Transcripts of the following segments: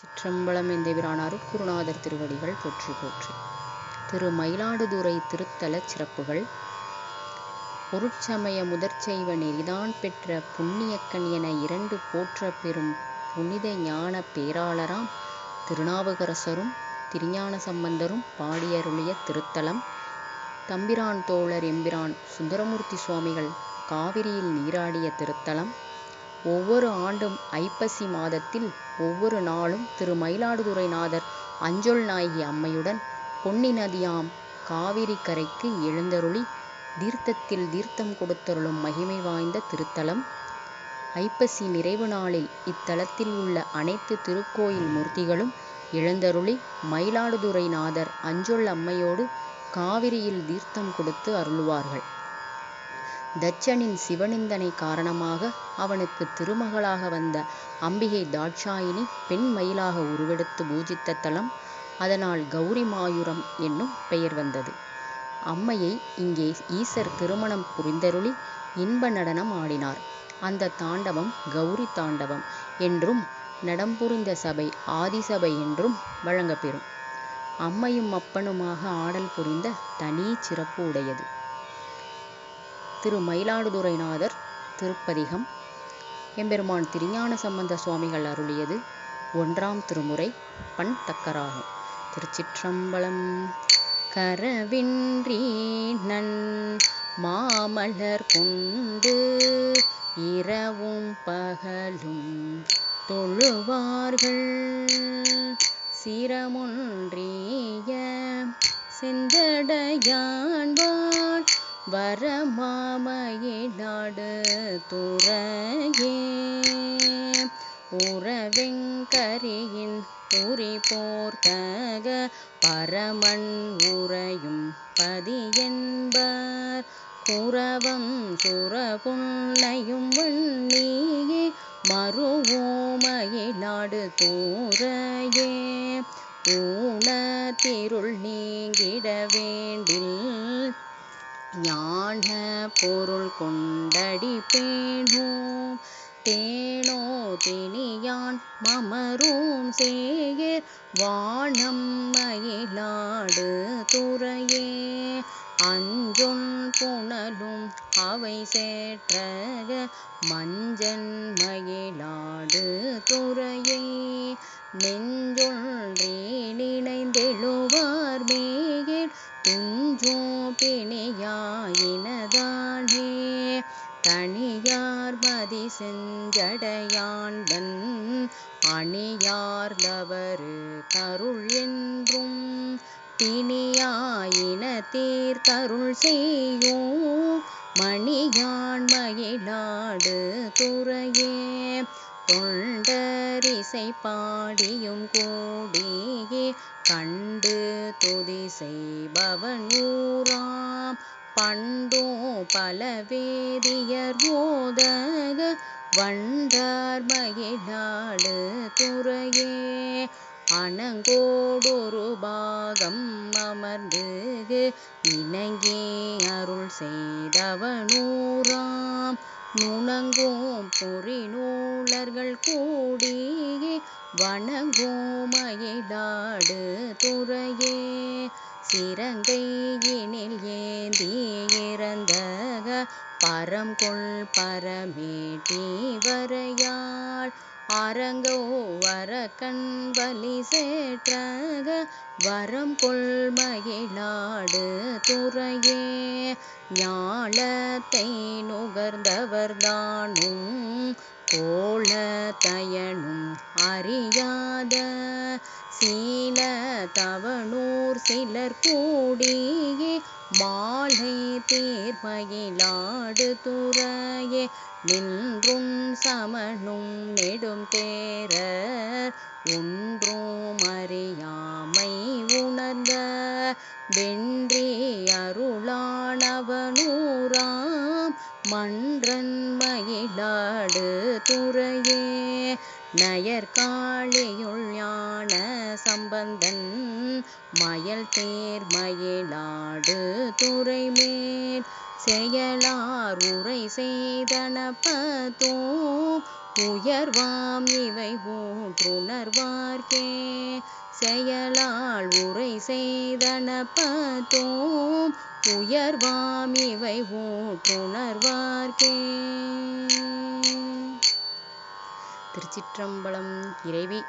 சிற்றம்பலம் எந்தவிரான் குருநாதர் திருவடிகள் போற்றி போற்றி. திரு மயிலாடுதுறை திருத்தலச் சிறப்புகள். பொருட்சமய முதற்செய்வ நெறிதான் பெற்ற புண்ணியக்கண் என இரண்டு போற்ற பெறும் புனித ஞான பேராளராம் திருநாவுக்கரசரும் திருஞான சம்பந்தரும் பாடியருளிய திருத்தலம். தம்பிரான் தோழர் எம்பிரான் சுந்தரமூர்த்தி சுவாமிகள் காவிரியில் நீராடிய திருத்தலம். ஒவ்வொரு ஆண்டும் ஐப்பசி மாதத்தில் ஒவ்வொரு நாளும் திரு மயிலாடுதுறைநாதர் அஞ்சொல் நாயகி அம்மையுடன் பொன்னி நதியாம் காவிரி கரைக்கு எழுந்தருளி தீர்த்தத்தில் தீர்த்தம் கொடுத்தருளும் மகிமை வாய்ந்த திருத்தலம். ஐப்பசி நிறைவு நாளில் இத்தலத்தில் உள்ள அனைத்து திருக்கோயில் மூர்த்திகளும் எழுந்தருளி மயிலாடுதுறைநாதர் அஞ்சொல் அம்மையோடு காவிரியில் தீர்த்தம் கொடுத்து அருளுவார்கள். தட்சனின் சிவனிந்தனை காரணமாக அவனுக்கு திருமகளாக வந்த அம்பிகை தாட்சாயினி பெண் மயிலாக உருவெடுத்து பூஜித்த தலம் அதனால் கௌரி மாயூரம் என்னும் பெயர் வந்தது. அம்மையை இங்கே ஈசர் திருமணம் புரிந்தருளி இன்ப நடனம் ஆடினார். அந்த தாண்டவம் கௌரி தாண்டவம் என்றும் நடம்புரிந்த சபை ஆதிசபை என்றும் வழங்கப்பெறும். அம்மையும் அப்பனுமாக ஆடல் புரிந்த தனி சிறப்பு உடையது. திரு மயிலாடுதுறைநாதர் திருப்பதிகம். எம்பெருமான் திருஞான சம்பந்த சுவாமிகள் அருளியது ஒன்றாம் திருமுறை பண் தக்கராகும். திருச்சிற்றம்பலம் கரவின்றி நன் மாமலர் கொண்டு இரவும் பகலும் தொழுவார்கள். சிரமொன்றிய செந்தடையான்வாள் வரமாமயிலாடு துறையே. உறவெங்கரியின் உரி போர்த்தக பரமன் உறையும் பதியென்பர். குரவம் சுரபுன்னையும் வன்னியே மறுவோமயிலாடு தூரையே ஊனத்திருள் நீங்கிட வேண்டில் ஞான பொருள் கொண்டடி பேணோம். தேனோ தினியான் மமரும் சேயர் வானம் மயிலாடு துறையே. அஞ்சொன் புனலும் அவை சேற்றக. மஞ்சன் மயிலாடு துறையே. நெஞ்சொன்றி பிணியாயினதானே தனியார் மதி செஞ்சடையாண்டன் அணியார்ந்தவரு கருள் என்றும். பிணியாயின தீர்த்தருள் செய்யும் மணியான் மயிலாடு துறையே. தொண்டரிசை பாடியும் கூடியே கண்டு துதி செய்பவன் ஊராம். பண்டோ பல வேதியர் ஓதக வண்டார் மயிலாடு துறையே. அணங்கோடொரு பாகம் அமர்ந்து இணங்கே அருள் செய்தவனூராம் நுணங்கோம் பொறி நூலர்கள் கூடி வணங்கோ மயிலாடு துறையே. சிறங்கையினில் ஏந்தி இறந்தக பரம்கொள் பரமேட்டி வரையாள். அரங்கோ வர கண்பலி சேற்றக வரம் கொள்மகிழாடு துறையே. ஞாலத்தை நுகர்ந்தவர்தானும் கோள தயனும் அறியாத. சீல தவனூர் சிலர் கூடியே மாலை தீர்மயிலாடு துறையே நின்றும் சமனும் நெடும் தேரர் ஒன்றும் அறியாமை உணர்ந்த வென்றி அருளானவனூரா மன்றன் மயிலாடு துறையே. நயற்காளியுள் ஞான சம்பந்தன் மயல் தேர் மயிலாடு துறை மேல் செயலார் உரை செய்தன உயர்வாம் இவை ஊற்றுணர்வார்க்கே. செயலால் உரை செய்தனப்பத்தோம் உயர்வாம் இவை ஓற்றுணர்வார்க்கே திருச்சிற்றம்பலம் இறைவி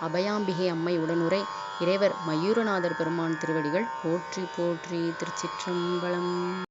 அபயாம்பிகை அம்மை உடனுரை. இறைவர் மயூரநாதர் பெருமான் திருவடிகள் போற்றி போற்றி திருச்சிற்றம்பலம்.